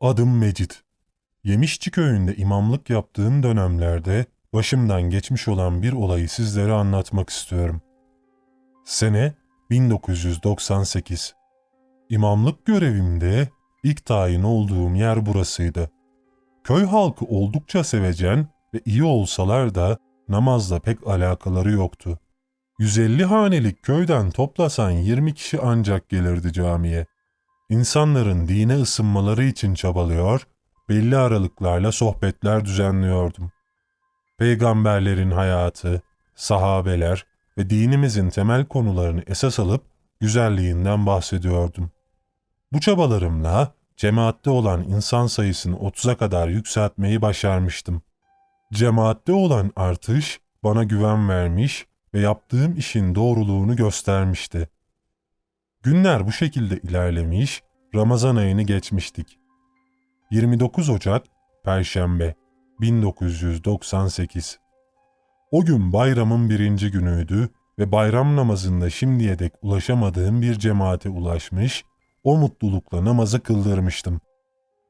Adım Mecit. Yemişçi köyünde imamlık yaptığım dönemlerde başımdan geçmiş olan bir olayı sizlere anlatmak istiyorum. Sene 1998. İmamlık görevimde ilk tayin olduğum yer burasıydı. Köy halkı oldukça sevecen ve iyi olsalar da namazla pek alakaları yoktu. 150 hanelik köyden toplasan 20 kişi ancak gelirdi camiye. İnsanların dine ısınmaları için çabalıyor, belli aralıklarla sohbetler düzenliyordum. Peygamberlerin hayatı, sahabeler ve dinimizin temel konularını esas alıp güzelliğinden bahsediyordum. Bu çabalarımla cemaatte olan insan sayısını 30'a kadar yükseltmeyi başarmıştım. Cemaatte olan artış bana güven vermiş ve yaptığım işin doğruluğunu göstermişti. Günler bu şekilde ilerlemiş, Ramazan ayını geçmiştik. 29 Ocak, Perşembe, 1998. O gün bayramın birinci günüydü ve bayram namazında şimdiye dek ulaşamadığım bir cemaate ulaşmış, o mutlulukla namazı kıldırmıştım.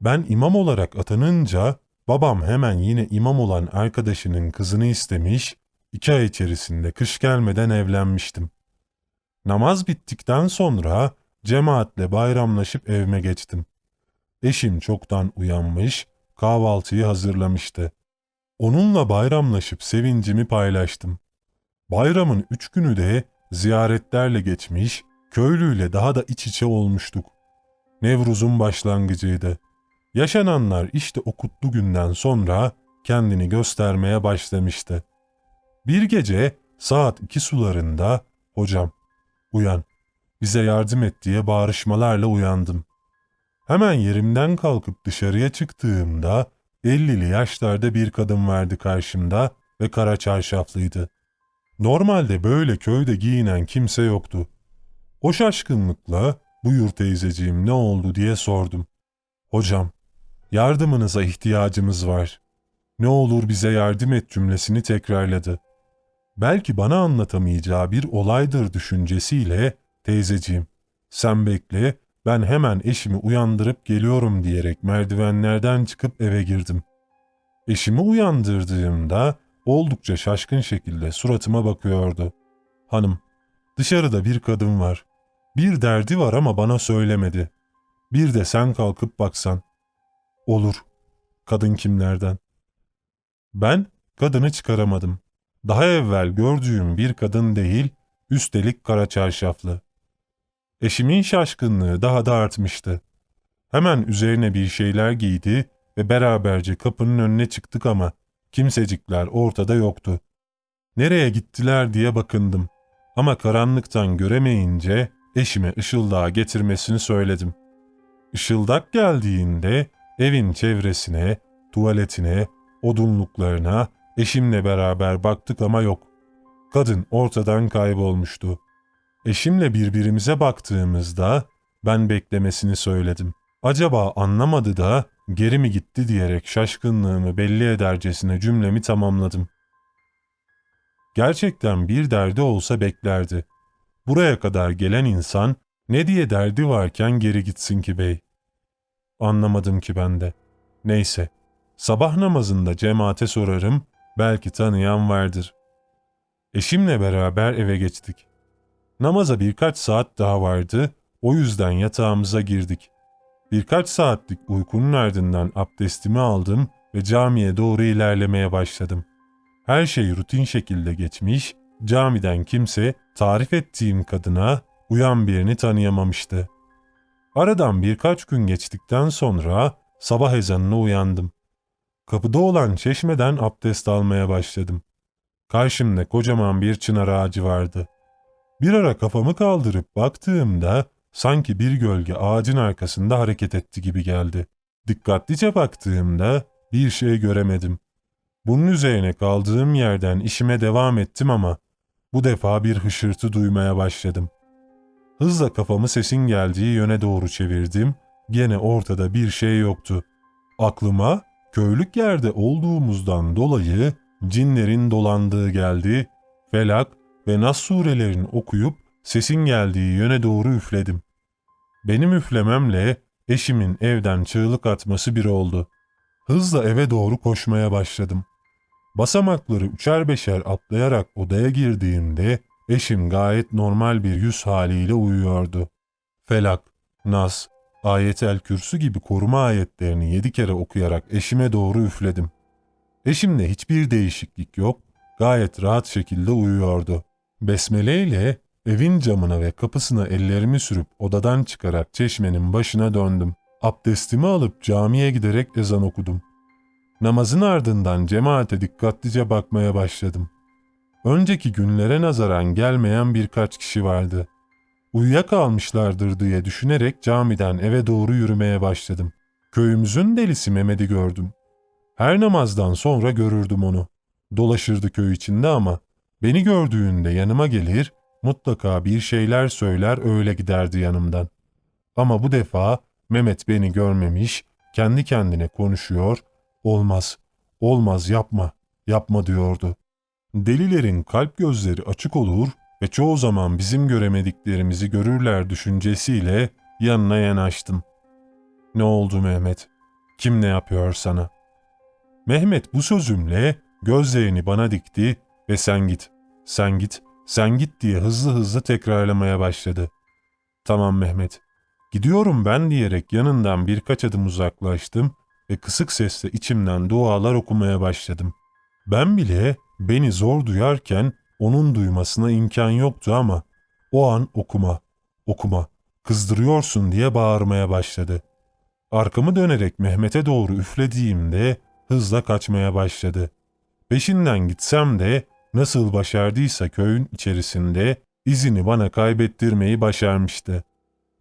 Ben imam olarak atanınca babam hemen yine imam olan arkadaşının kızını istemiş, iki ay içerisinde kış gelmeden evlenmiştim. Namaz bittikten sonra cemaatle bayramlaşıp evime geçtim. Eşim çoktan uyanmış, kahvaltıyı hazırlamıştı. Onunla bayramlaşıp sevincimi paylaştım. Bayramın üç günü de ziyaretlerle geçmiş, köylüyle daha da iç içe olmuştuk. Nevruz'un başlangıcıydı. Yaşananlar işte o kutlu günden sonra kendini göstermeye başlamıştı. Bir gece saat iki sularında hocam uyan bize yardım et diye bağrışmalarla uyandım. Hemen yerimden kalkıp dışarıya çıktığımda 50'li yaşlarda bir kadın vardı karşımda ve kara çarşaflıydı. Normalde böyle köyde giyinen kimse yoktu. O şaşkınlıkla buyur teyzeciğim ne oldu diye sordum. Hocam yardımınıza ihtiyacımız var. Ne olur bize yardım et cümlesini tekrarladı. Belki bana anlatamayacağı bir olaydır düşüncesiyle teyzeciğim sen bekle ben hemen eşimi uyandırıp geliyorum diyerek merdivenlerden çıkıp eve girdim. Eşimi uyandırdığımda oldukça şaşkın şekilde suratıma bakıyordu. Hanım, dışarıda bir kadın var. Bir derdi var ama bana söylemedi. Bir de sen kalkıp baksan. Olur. Kadın kimlerden? Ben kadını çıkaramadım. Daha evvel gördüğüm bir kadın değil, üstelik kara çarşaflı. Eşimin şaşkınlığı daha da artmıştı. Hemen üzerine bir şeyler giydi ve beraberce kapının önüne çıktık ama kimsecikler ortada yoktu. Nereye gittiler diye bakındım. Ama karanlıktan göremeyince eşime ışıldağı getirmesini söyledim. Işıldak geldiğinde evin çevresine, tuvaletine, odunluklarına eşimle beraber baktık ama yok. Kadın ortadan kaybolmuştu. Eşimle birbirimize baktığımızda ben beklemesini söyledim. Acaba anlamadı da geri mi gitti diyerek şaşkınlığımı belli edercesine cümlemi tamamladım. Gerçekten bir derdi olsa beklerdi. Buraya kadar gelen insan ne diye derdi varken geri gitsin ki bey. Anlamadım ki ben de. Neyse, sabah namazında cemaate sorarım, belki tanıyan vardır. Eşimle beraber eve geçtik. Namaza birkaç saat daha vardı, o yüzden yatağımıza girdik. Birkaç saatlik uykunun ardından abdestimi aldım ve camiye doğru ilerlemeye başladım. Her şey rutin şekilde geçmiş, camiden kimse tarif ettiğim kadına uyan birini tanıyamamıştı. Aradan birkaç gün geçtikten sonra sabah ezanına uyandım. Kapıda olan çeşmeden abdest almaya başladım. Karşımda kocaman bir çınar ağacı vardı. Bir ara kafamı kaldırıp baktığımda sanki bir gölge ağacın arkasında hareket etti gibi geldi. Dikkatlice baktığımda bir şey göremedim. Bunun üzerine kaldığım yerden işime devam ettim ama bu defa bir hışırtı duymaya başladım. Hızla kafamı sesin geldiği yöne doğru çevirdim. Gene ortada bir şey yoktu. Aklıma köylük yerde olduğumuzdan dolayı cinlerin dolandığı geldi. Felak ve Nas surelerini okuyup sesin geldiği yöne doğru üfledim. Benim üflememle eşimin evden çığlık atması bir oldu. Hızla eve doğru koşmaya başladım. Basamakları üçer beşer atlayarak odaya girdiğimde eşim gayet normal bir yüz haliyle uyuyordu. Felak, Nas, Ayetel Kürsü gibi koruma ayetlerini yedi kere okuyarak eşime doğru üfledim. Eşimde hiçbir değişiklik yok, gayet rahat şekilde uyuyordu. Besmele ile evin camına ve kapısına ellerimi sürüp odadan çıkarak çeşmenin başına döndüm. Abdestimi alıp camiye giderek ezan okudum. Namazın ardından cemaate dikkatlice bakmaya başladım. Önceki günlere nazaran gelmeyen birkaç kişi vardı. Uyuyakalmışlardır diye düşünerek camiden eve doğru yürümeye başladım. Köyümüzün delisi Mehmet'i gördüm. Her namazdan sonra görürdüm onu. Dolaşırdı köy içinde ama beni gördüğünde yanıma gelir, mutlaka bir şeyler söyler öyle giderdi yanımdan. Ama bu defa Mehmet beni görmemiş, kendi kendine konuşuyor, olmaz, olmaz yapma, yapma diyordu. Delilerin kalp gözleri açık olur ve çoğu zaman bizim göremediklerimizi görürler düşüncesiyle yanına yanaştım. Ne oldu Mehmet? Kim ne yapıyor sana? Mehmet bu sözümle gözlerini bana dikti ve sen git, sen git, sen git diye hızlı hızlı tekrarlamaya başladı. Tamam Mehmet, gidiyorum ben diyerek yanından birkaç adım uzaklaştım ve kısık sesle içimden dualar okumaya başladım. Ben bile beni zor duyarken onun duymasına imkan yoktu ama o an okuma, okuma, kızdırıyorsun diye bağırmaya başladı. Arkamı dönerek Mehmet'e doğru üflediğimde hızla kaçmaya başladı. Peşinden gitsem de nasıl başardıysa köyün içerisinde izini bana kaybettirmeyi başarmıştı.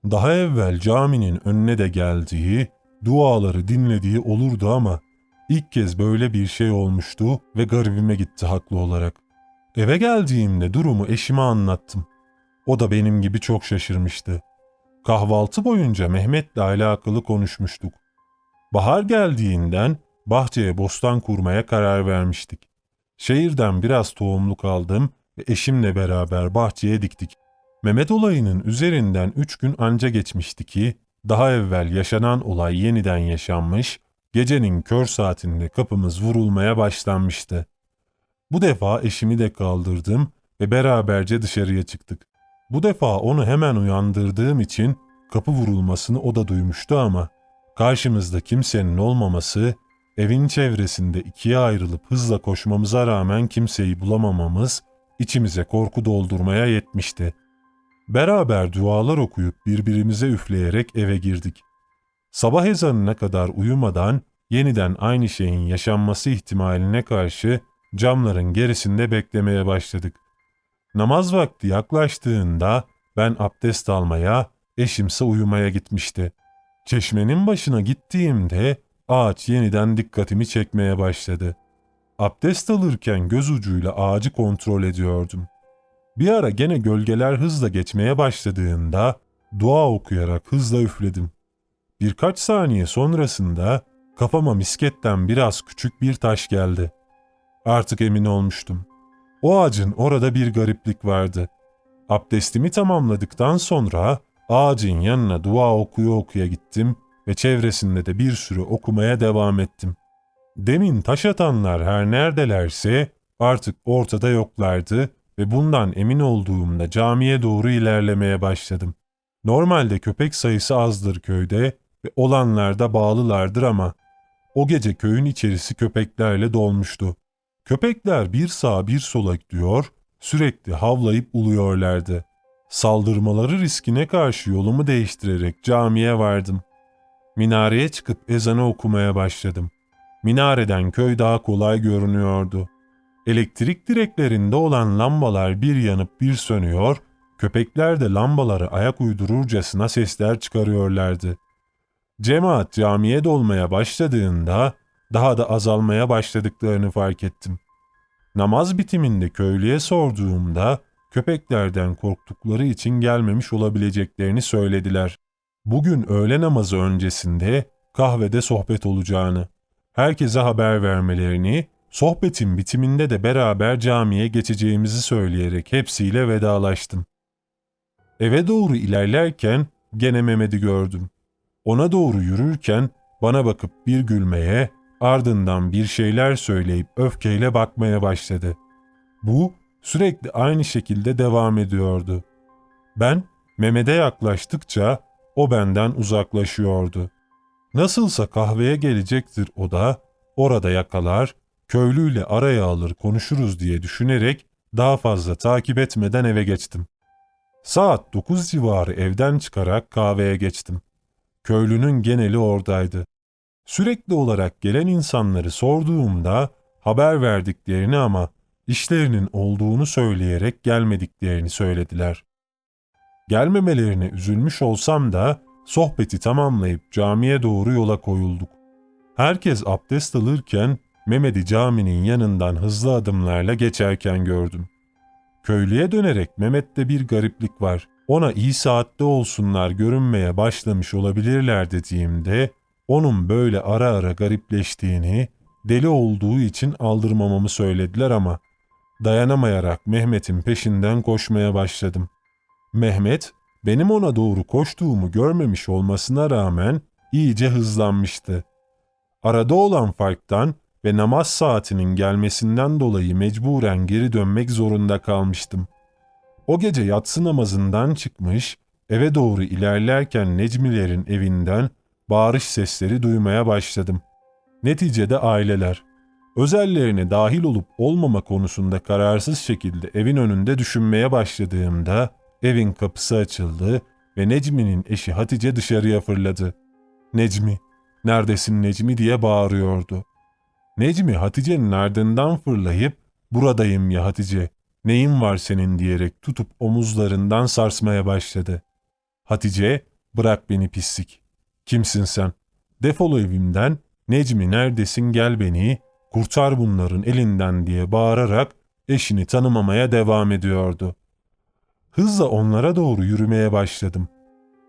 Daha evvel caminin önüne de geldiği, duaları dinlediği olurdu ama ilk kez böyle bir şey olmuştu ve garibime gitti haklı olarak. Eve geldiğimde durumu eşime anlattım. O da benim gibi çok şaşırmıştı. Kahvaltı boyunca Mehmet'le alakalı konuşmuştuk. Bahar geldiğinden bahçeye bostan kurmaya karar vermiştik. Şehirden biraz tohumluk aldım ve eşimle beraber bahçeye diktik. Mehmet olayının üzerinden üç gün anca geçmişti ki, daha evvel yaşanan olay yeniden yaşanmış, gecenin kör saatinde kapımız vurulmaya başlanmıştı. Bu defa eşimi de kaldırdım ve beraberce dışarıya çıktık. Bu defa onu hemen uyandırdığım için kapı vurulmasını o da duymuştu ama karşımızda kimsenin olmaması, evin çevresinde ikiye ayrılıp hızla koşmamıza rağmen kimseyi bulamamamız içimize korku doldurmaya yetmişti. Beraber dualar okuyup birbirimize üfleyerek eve girdik. Sabah ezanına kadar uyumadan yeniden aynı şeyin yaşanması ihtimaline karşı camların gerisinde beklemeye başladık. Namaz vakti yaklaştığında ben abdest almaya, eşimse uyumaya gitmişti. Çeşmenin başına gittiğimde ağaç yeniden dikkatimi çekmeye başladı. Abdest alırken göz ucuyla ağacı kontrol ediyordum. Bir ara gene gölgeler hızla geçmeye başladığında dua okuyarak hızla üfledim. Birkaç saniye sonrasında kafama misketten biraz küçük bir taş geldi. Artık emin olmuştum. O ağacın orada bir gariplik vardı. Abdestimi tamamladıktan sonra ağacın yanına dua okuya okuya gittim ve çevresinde de bir sürü okumaya devam ettim. Demin taş atanlar her neredelerse artık ortada yoklardı ve bundan emin olduğumda camiye doğru ilerlemeye başladım. Normalde köpek sayısı azdır köyde ve olanlar da bağlılardır ama o gece köyün içerisi köpeklerle dolmuştu. Köpekler bir sağa bir sola gidiyor, sürekli havlayıp uluyorlardı. Saldırmaları riskine karşı yolumu değiştirerek camiye vardım. Minareye çıkıp ezanı okumaya başladım. Minareden köy daha kolay görünüyordu. Elektrik direklerinde olan lambalar bir yanıp bir sönüyor, köpekler de lambaları ayak uydururcasına sesler çıkarıyorlardı. Cemaat camiye dolmaya başladığında daha da azalmaya başladıklarını fark ettim. Namaz bitiminde köylüye sorduğumda köpeklerden korktukları için gelmemiş olabileceklerini söylediler. Bugün öğle namazı öncesinde kahvede sohbet olacağını, herkese haber vermelerini, sohbetin bitiminde de beraber camiye geçeceğimizi söyleyerek hepsiyle vedalaştım. Eve doğru ilerlerken gene Mehmet'i gördüm. Ona doğru yürürken bana bakıp bir gülmeye, ardından bir şeyler söyleyip öfkeyle bakmaya başladı. Bu sürekli aynı şekilde devam ediyordu. Ben Mehmet'e yaklaştıkça o benden uzaklaşıyordu. Nasılsa kahveye gelecektir o da, orada yakalar, köylüyle araya alır konuşuruz diye düşünerek daha fazla takip etmeden eve geçtim. Saat 9 civarı evden çıkarak kahveye geçtim. Köylünün geneli oradaydı. Sürekli olarak gelen insanları sorduğumda haber verdiklerini ama işlerinin olduğunu söyleyerek gelmediklerini söylediler. Gelmemelerine üzülmüş olsam da sohbeti tamamlayıp camiye doğru yola koyulduk. Herkes abdest alırken Mehmet'i caminin yanından hızlı adımlarla geçerken gördüm. Köylüye dönerek Mehmet'te bir gariplik var. Ona iyi saatte olsunlar görünmeye başlamış olabilirler dediğimde onun böyle ara ara garipleştiğini, deli olduğu için aldırmamamı söylediler ama dayanamayarak Mehmet'in peşinden koşmaya başladım. Mehmet benim ona doğru koştuğumu görmemiş olmasına rağmen iyice hızlanmıştı. Arada olan farktan ve namaz saatinin gelmesinden dolayı mecburen geri dönmek zorunda kalmıştım. O gece yatsı namazından çıkmış, eve doğru ilerlerken Necmilerin evinden bağırış sesleri duymaya başladım. Neticede aileler, özellerine dahil olup olmama konusunda kararsız şekilde evin önünde düşünmeye başladığımda evin kapısı açıldı ve Necmi'nin eşi Hatice dışarıya fırladı. Necmi, neredesin Necmi diye bağırıyordu. Necmi Hatice'nin ardından fırlayıp buradayım ya Hatice, neyin var senin diyerek tutup omuzlarından sarsmaya başladı. Hatice, bırak beni pislik. Kimsin sen? Defol evimden, Necmi neredesin gel beni, kurtar bunların elinden diye bağırarak eşini tanımamaya devam ediyordu. Hızla onlara doğru yürümeye başladım.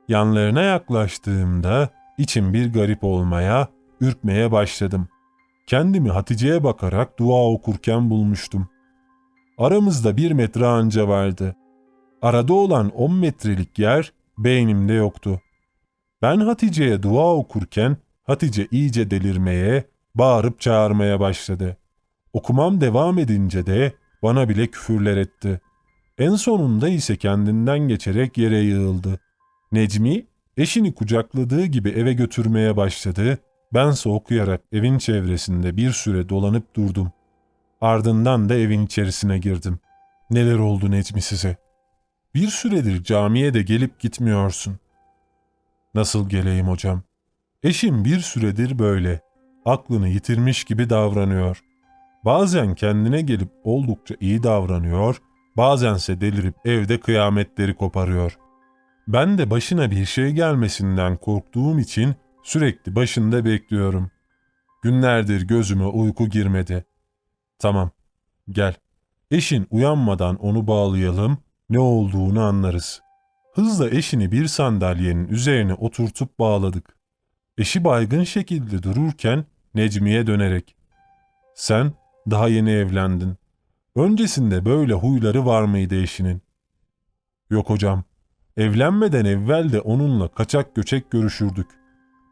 Yanlarına yaklaştığımda içim bir garip olmaya, ürkmeye başladım. Kendimi Hatice'ye bakarak dua okurken bulmuştum. Aramızda bir metre anca vardı. Arada olan on metrelik yer beynimde yoktu. Ben Hatice'ye dua okurken Hatice iyice delirmeye, bağırıp çağırmaya başladı. Okumam devam edince de bana bile küfürler etti. En sonunda ise kendinden geçerek yere yığıldı. Necmi, eşini kucakladığı gibi eve götürmeye başladı. Bense okuyarak evin çevresinde bir süre dolanıp durdum. Ardından da evin içerisine girdim. Neler oldu Necmi size? Bir süredir camiye de gelip gitmiyorsun. Nasıl geleyim hocam? Eşim bir süredir böyle. Aklını yitirmiş gibi davranıyor. Bazen kendine gelip oldukça iyi davranıyor, bazense delirip evde kıyametleri koparıyor. Ben de başına bir şey gelmesinden korktuğum için sürekli başında bekliyorum. Günlerdir gözüme uyku girmedi. Tamam, gel. Eşin uyanmadan onu bağlayalım, ne olduğunu anlarız. Hızla eşini bir sandalyenin üzerine oturtup bağladık. Eşi baygın şekilde dururken Necmi'ye dönerek ''Sen daha yeni evlendin. Öncesinde böyle huyları var mıydı eşinin?'' ''Yok hocam. Evlenmeden evvel de onunla kaçak göçek görüşürdük.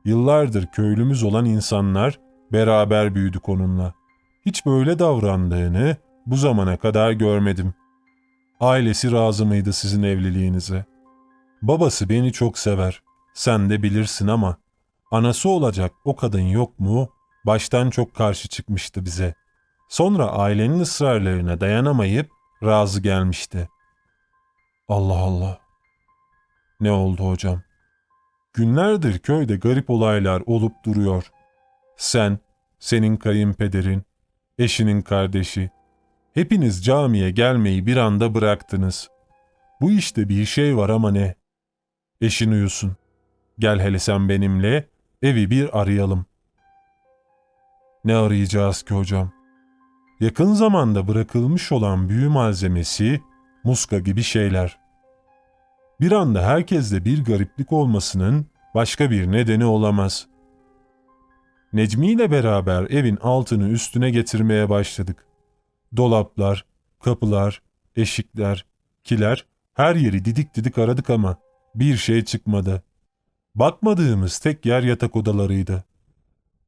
Yıllardır köylümüz olan insanlar beraber büyüdük onunla. Hiç böyle davrandığını bu zamana kadar görmedim. Ailesi razı mıydı sizin evliliğinize? Babası beni çok sever. Sen de bilirsin ama anası olacak o kadın yok mu? Baştan çok karşı çıkmıştı bize. Sonra ailenin ısrarlarına dayanamayıp razı gelmişti. Allah Allah. Ne oldu hocam? Günlerdir köyde garip olaylar olup duruyor. Sen, senin kayınpederin, eşinin kardeşi, hepiniz camiye gelmeyi bir anda bıraktınız. Bu işte bir şey var ama ne? Eşin uyusun. Gel hele sen benimle, evi bir arayalım. Ne arayacağız ki hocam? Yakın zamanda bırakılmış olan büyü malzemesi, muska gibi şeyler. Bir anda herkeste bir gariplik olmasının başka bir nedeni olamaz. Necmi ile beraber evin altını üstüne getirmeye başladık. Dolaplar, kapılar, eşikler, kiler her yeri didik didik aradık ama bir şey çıkmadı. Bakmadığımız tek yer yatak odalarıydı.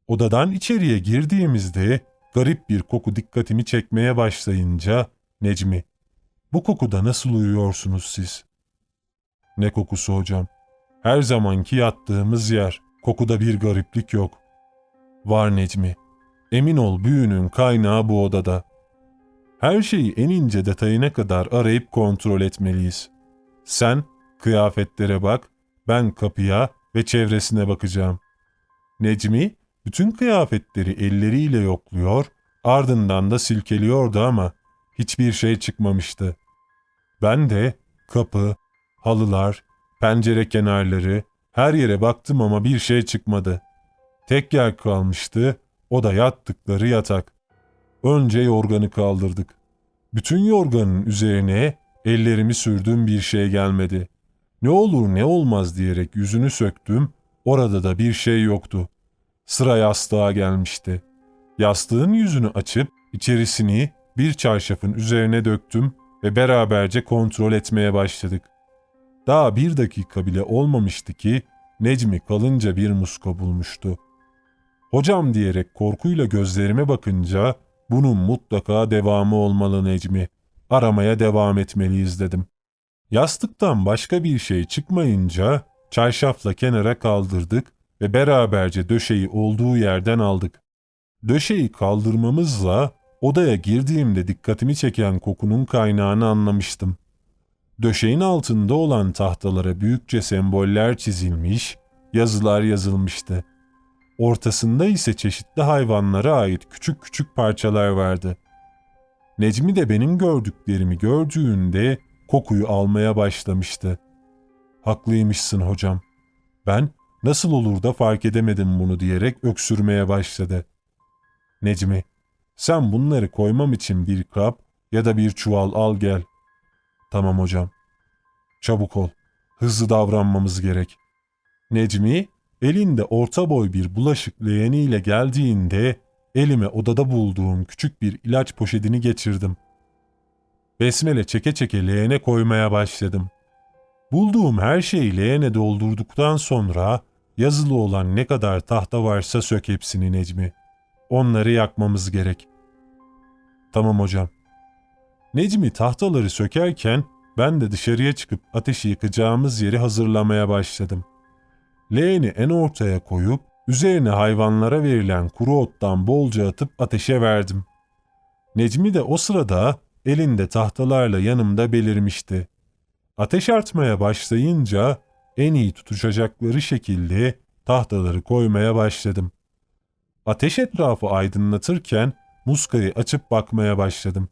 Odadan içeriye girdiğimizde garip bir koku dikkatimi çekmeye başlayınca Necmi, bu kokuda nasıl uyuyorsunuz siz? Ne kokusu hocam? Her zamanki yattığımız yer. Kokuda bir gariplik yok. Var Necmi. Emin ol büyünün kaynağı bu odada. Her şeyi en ince detayına kadar arayıp kontrol etmeliyiz. Sen kıyafetlere bak, ben kapıya ve çevresine bakacağım. Necmi bütün kıyafetleri elleriyle yokluyor, ardından da silkeliyordu ama hiçbir şey çıkmamıştı. Ben de kapı, halılar, pencere kenarları, her yere baktım ama bir şey çıkmadı. Tek yer kalmıştı, o da yattıkları yatak. Önce yorganı kaldırdık. Bütün yorganın üzerine ellerimi sürdüğüm bir şey gelmedi. Ne olur ne olmaz diyerek yüzünü söktüm, orada da bir şey yoktu. Sıra yastığa gelmişti. Yastığın yüzünü açıp içerisini bir çarşafın üzerine döktüm ve beraberce kontrol etmeye başladık. Daha bir dakika bile olmamıştı ki Necmi kalınca bir muska bulmuştu. Hocam diyerek korkuyla gözlerime bakınca bunun mutlaka devamı olmalı Necmi. Aramaya devam etmeliyiz dedim. Yastıktan başka bir şey çıkmayınca çarşafla kenara kaldırdık ve beraberce döşeyi olduğu yerden aldık. Döşeyi kaldırmamızla odaya girdiğimde dikkatimi çeken kokunun kaynağını anlamıştım. Döşeğin altında olan tahtalara büyükçe semboller çizilmiş, yazılar yazılmıştı. Ortasında ise çeşitli hayvanlara ait küçük küçük parçalar vardı. Necmi de benim gördüklerimi gördüğünde kokuyu almaya başlamıştı. Haklıymışsın hocam. Ben nasıl olur da fark edemedim bunu diyerek öksürmeye başladı. Necmi, sen bunları koymam için bir kap ya da bir çuval al gel. Tamam hocam. Çabuk ol. Hızlı davranmamız gerek. Necmi elinde orta boy bir bulaşık leğeniyle geldiğinde elime odada bulduğum küçük bir ilaç poşetini geçirdim. Besmele çeke çeke leğene koymaya başladım. Bulduğum her şeyi leğene doldurduktan sonra yazılı olan ne kadar tahta varsa sök hepsini Necmi. Onları yakmamız gerek. Tamam hocam. Necmi tahtaları sökerken ben de dışarıya çıkıp ateşi yakacağımız yeri hazırlamaya başladım. Leğeni en ortaya koyup üzerine hayvanlara verilen kuru ottan bolca atıp ateşe verdim. Necmi de o sırada elinde tahtalarla yanımda belirmişti. Ateş artmaya başlayınca en iyi tutuşacakları şekilde tahtaları koymaya başladım. Ateş etrafı aydınlatırken muskayı açıp bakmaya başladım.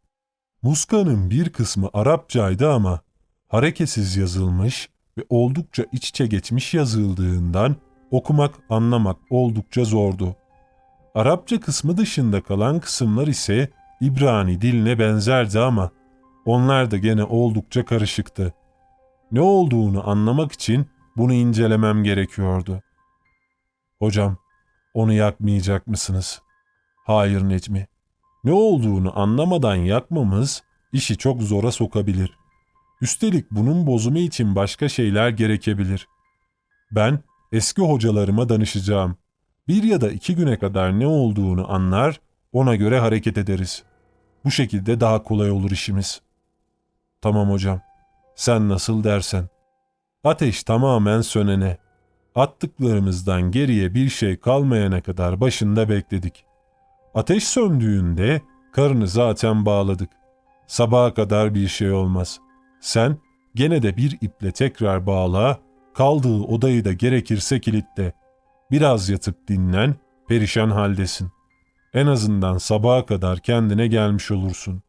Muskanın bir kısmı Arapçaydı ama hareketsiz yazılmış ve oldukça iç içe geçmiş yazıldığından okumak, anlamak oldukça zordu. Arapça kısmı dışında kalan kısımlar ise İbrani diline benzerdi ama onlar da gene oldukça karışıktı. Ne olduğunu anlamak için bunu incelemem gerekiyordu. Hocam, onu yakmayacak mısınız? Hayır Necmi. Ne olduğunu anlamadan yakmamız işi çok zora sokabilir. Üstelik bunun bozumu için başka şeyler gerekebilir. Ben eski hocalarıma danışacağım. Bir ya da iki güne kadar ne olduğunu anlar, ona göre hareket ederiz. Bu şekilde daha kolay olur işimiz. Tamam hocam. Sen nasıl dersen. Ateş tamamen sönene. Attıklarımızdan geriye bir şey kalmayana kadar başında bekledik. Ateş söndüğünde karını zaten bağladık. Sabaha kadar bir şey olmaz. Sen gene de bir iple tekrar bağla, kaldığı odayı da gerekirse kilitle. Biraz yatıp dinlen, perişan haldesin. En azından sabaha kadar kendine gelmiş olursun.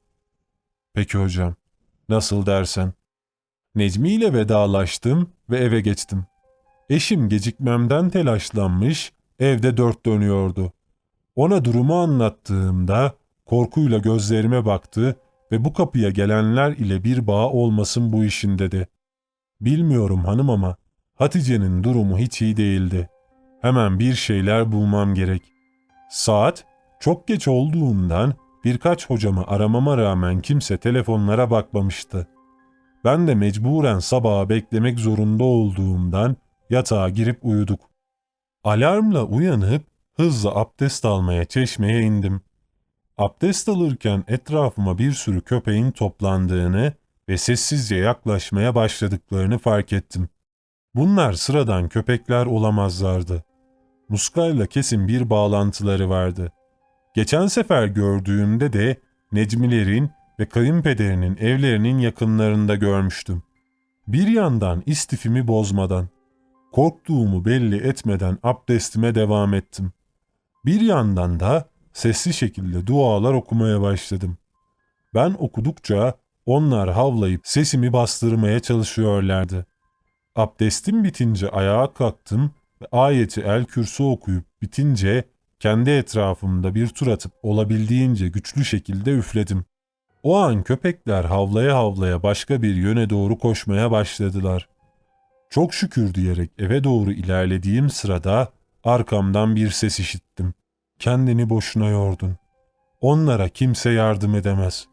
Peki hocam, nasıl dersen. Necmi ile vedalaştım ve eve geçtim. Eşim gecikmemden telaşlanmış, evde dört dönüyordu. Ona durumu anlattığımda korkuyla gözlerime baktı ve bu kapıya gelenler ile bir bağ olmasın bu işin dedi. Bilmiyorum hanım ama Hatice'nin durumu hiç iyi değildi. Hemen bir şeyler bulmam gerek. Saat çok geç olduğundan birkaç hocamı aramama rağmen kimse telefonlara bakmamıştı. Ben de mecburen sabaha beklemek zorunda olduğumdan yatağa girip uyuduk. Alarmla uyanıp hızla abdest almaya çeşmeye indim. Abdest alırken etrafıma bir sürü köpeğin toplandığını ve sessizce yaklaşmaya başladıklarını fark ettim. Bunlar sıradan köpekler olamazlardı. Muskayla kesin bir bağlantıları vardı. Geçen sefer gördüğümde de Necmilerin ve kayınpederinin evlerinin yakınlarında görmüştüm. Bir yandan istifimi bozmadan, korktuğumu belli etmeden abdestime devam ettim. Bir yandan da sesli şekilde dualar okumaya başladım. Ben okudukça onlar havlayıp sesimi bastırmaya çalışıyorlardı. Abdestim bitince ayağa kalktım ve ayeti el kürsü okuyup bitince kendi etrafımda bir tur atıp olabildiğince güçlü şekilde üfledim. O an köpekler havlaya havlaya başka bir yöne doğru koşmaya başladılar. Çok şükür diyerek eve doğru ilerlediğim sırada arkamdan bir ses işittim. Kendini boşuna yordun. Onlara kimse yardım edemez.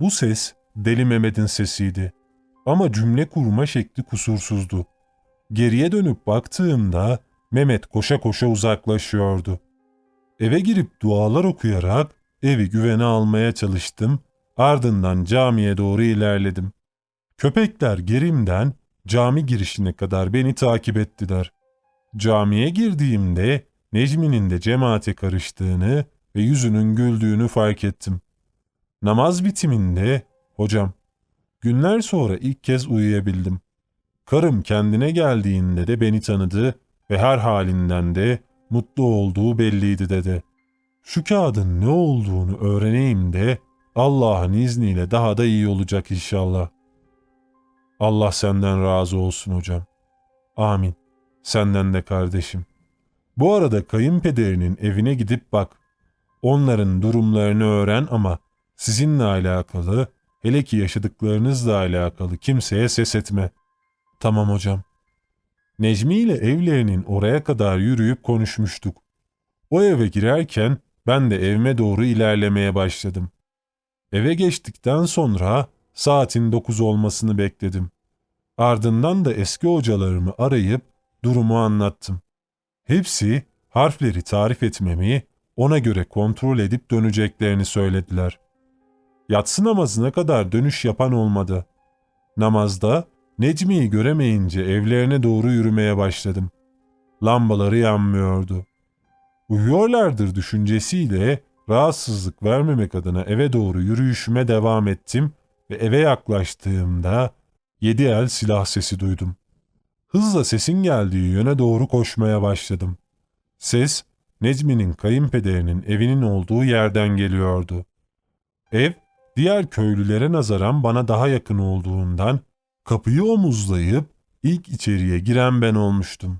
Bu ses Deli Mehmet'in sesiydi. Ama cümle kurma şekli kusursuzdu. Geriye dönüp baktığımda Mehmet koşa koşa uzaklaşıyordu. Eve girip dualar okuyarak evi güvene almaya çalıştım. Ardından camiye doğru ilerledim. Köpekler gerimden cami girişine kadar beni takip ettiler. Camiye girdiğimde Necmi'nin de cemaate karıştığını ve yüzünün güldüğünü fark ettim. Namaz bitiminde, hocam, günler sonra ilk kez uyuyabildim. Karım kendine geldiğinde de beni tanıdı ve her halinden de mutlu olduğu belliydi dedi. Şu kağıdın ne olduğunu öğreneyim de Allah'ın izniyle daha da iyi olacak inşallah. Allah senden razı olsun hocam. Amin. Senden de kardeşim. Bu arada kayınpederinin evine gidip bak. Onların durumlarını öğren ama sizinle alakalı, hele ki yaşadıklarınızla alakalı kimseye ses etme. Tamam hocam. Necmi ile evlerinin oraya kadar yürüyüp konuşmuştuk. O eve girerken ben de evime doğru ilerlemeye başladım. Eve geçtikten sonra saatin dokuz olmasını bekledim. Ardından da eski hocalarımı arayıp durumu anlattım. Hepsi harfleri tarif etmemi ona göre kontrol edip döneceklerini söylediler. Yatsı namazına kadar dönüş yapan olmadı. Namazda Necmi'yi göremeyince evlerine doğru yürümeye başladım. Lambaları yanmıyordu. Uyuyorlardır düşüncesiyle rahatsızlık vermemek adına eve doğru yürüyüşüme devam ettim ve eve yaklaştığımda yedi el silah sesi duydum. Hızla sesin geldiği yöne doğru koşmaya başladım. Ses, Necmi'nin kayınpederinin evinin olduğu yerden geliyordu. Ev, diğer köylülere nazaran bana daha yakın olduğundan kapıyı omuzlayıp ilk içeriye giren ben olmuştum.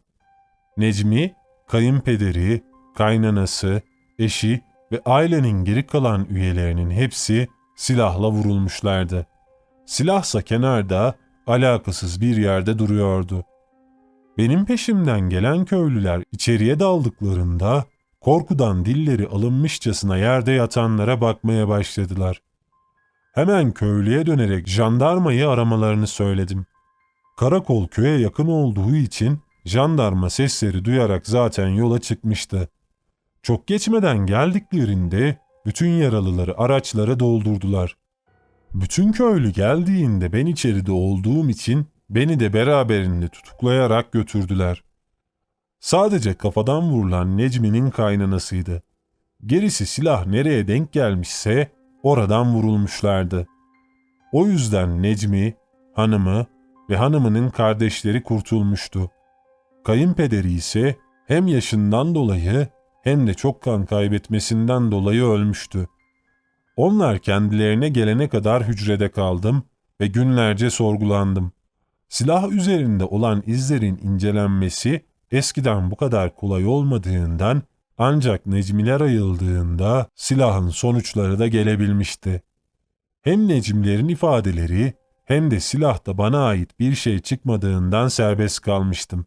Necmi, kayınpederi, kaynanası, eşi ve ailenin geri kalan üyelerinin hepsi silahla vurulmuşlardı. Silahsa kenarda alakasız bir yerde duruyordu. Benim peşimden gelen köylüler içeriye daldıklarında korkudan dilleri alınmışçasına yerde yatanlara bakmaya başladılar. Hemen köylüye dönerek jandarmayı aramalarını söyledim. Karakol köye yakın olduğu için jandarma sesleri duyarak zaten yola çıkmıştı. Çok geçmeden geldiklerinde bütün yaralıları araçlara doldurdular. Bütün köylü geldiğinde ben içeride olduğum için beni de beraberinde tutuklayarak götürdüler. Sadece kafadan vurulan Necmi'nin kaynanasıydı. Gerisi silah nereye denk gelmişse oradan vurulmuşlardı. O yüzden Necmi, hanımı ve hanımının kardeşleri kurtulmuştu. Kayınpederi ise hem yaşından dolayı hem de çok kan kaybetmesinden dolayı ölmüştü. Onlar kendilerine gelene kadar hücrede kaldım ve günlerce sorgulandım. Silah üzerinde olan izlerin incelenmesi eskiden bu kadar kolay olmadığından ancak Necmiler ayıldığında silahın sonuçları da gelebilmişti. Hem Necmilerin ifadeleri hem de silahta bana ait bir şey çıkmadığından serbest kalmıştım.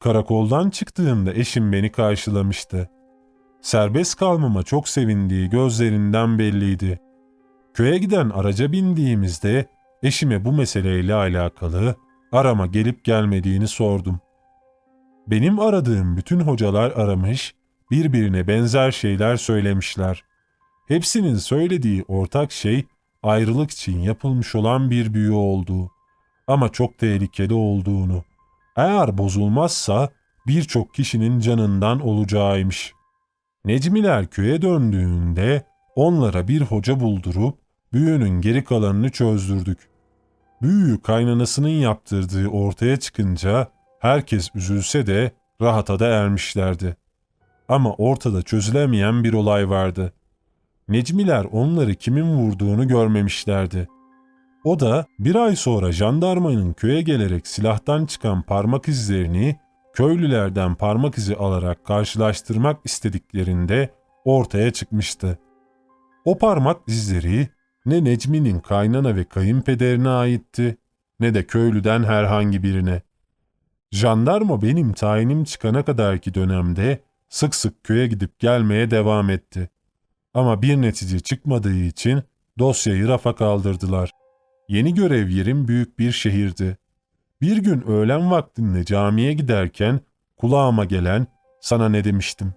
Karakoldan çıktığımda eşim beni karşılamıştı. Serbest kalmama çok sevindiği gözlerinden belliydi. Köye giden araca bindiğimizde eşime bu meseleyle alakalı arama gelip gelmediğini sordum. Benim aradığım bütün hocalar aramış, birbirine benzer şeyler söylemişler. Hepsinin söylediği ortak şey ayrılık için yapılmış olan bir büyü olduğu ama çok tehlikeli olduğunu. Eğer bozulmazsa birçok kişinin canından olacağıymış. Necmiler köye döndüğünde onlara bir hoca buldurup büyünün geri kalanını çözdürdük. Büyüyü kaynanasının yaptırdığı ortaya çıkınca herkes üzülse de rahata da ermişlerdi. Ama ortada çözülemeyen bir olay vardı. Necmiler onları kimin vurduğunu görmemişlerdi. O da bir ay sonra jandarmanın köye gelerek silahtan çıkan parmak izlerini köylülerden parmak izi alarak karşılaştırmak istediklerinde ortaya çıkmıştı. O parmak izleri ne Necmi'nin kaynana ve kayınpederine aitti ne de köylüden herhangi birine. Jandarma benim tayinim çıkana kadarki dönemde sık sık köye gidip gelmeye devam etti. Ama bir netice çıkmadığı için dosyayı rafa kaldırdılar. Yeni görev yerim büyük bir şehirdi. Bir gün öğlen vaktinde camiye giderken kulağıma gelen sana ne demiştim.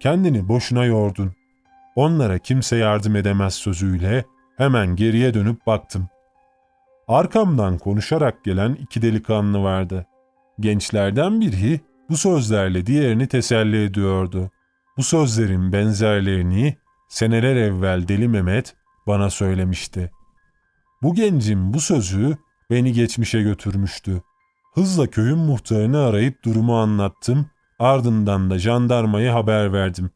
Kendini boşuna yordun. Onlara kimse yardım edemez sözüyle hemen geriye dönüp baktım. Arkamdan konuşarak gelen iki delikanlı vardı. Gençlerden biri bu sözlerle diğerini teselli ediyordu. Bu sözlerin benzerlerini seneler evvel Deli Mehmet bana söylemişti. Bu gencin bu sözü beni geçmişe götürmüştü. Hızla köyün muhtarını arayıp durumu anlattım, ardından da jandarmaya haber verdim.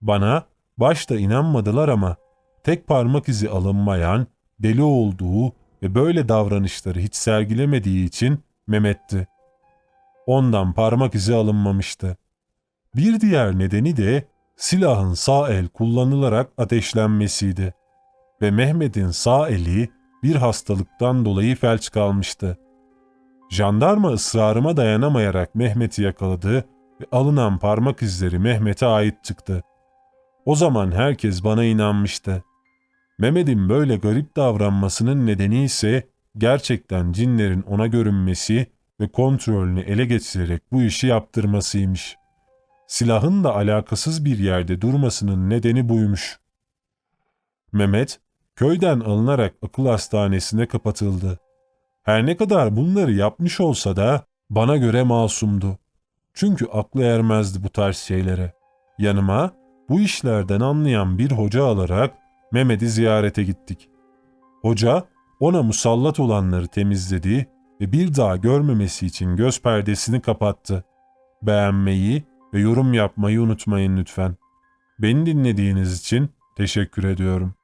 Bana başta inanmadılar ama tek parmak izi alınmayan, deli olduğu ve böyle davranışları hiç sergilemediği için Mehmet'ti. Ondan parmak izi alınmamıştı. Bir diğer nedeni de silahın sağ el kullanılarak ateşlenmesiydi. Ve Mehmet'in sağ eli bir hastalıktan dolayı felç kalmıştı. Jandarma ısrarıma dayanamayarak Mehmet'i yakaladı ve alınan parmak izleri Mehmet'e ait çıktı. O zaman herkes bana inanmıştı. Mehmet'in böyle garip davranmasının nedeni ise gerçekten cinlerin ona görünmesi ve kontrolünü ele geçirerek bu işi yaptırmasıymış. Silahın da alakasız bir yerde durmasının nedeni buymuş. Mehmet, köyden alınarak akıl hastanesine kapatıldı. Her ne kadar bunları yapmış olsa da bana göre masumdu. Çünkü aklı ermezdi bu tarz şeylere. Yanıma bu işlerden anlayan bir hoca alarak Mehmet'i ziyarete gittik. Hoca ona musallat olanları temizledi ve bir daha görmemesi için göz perdesini kapattı. Beğenmeyi ve yorum yapmayı unutmayın lütfen. Beni dinlediğiniz için teşekkür ediyorum.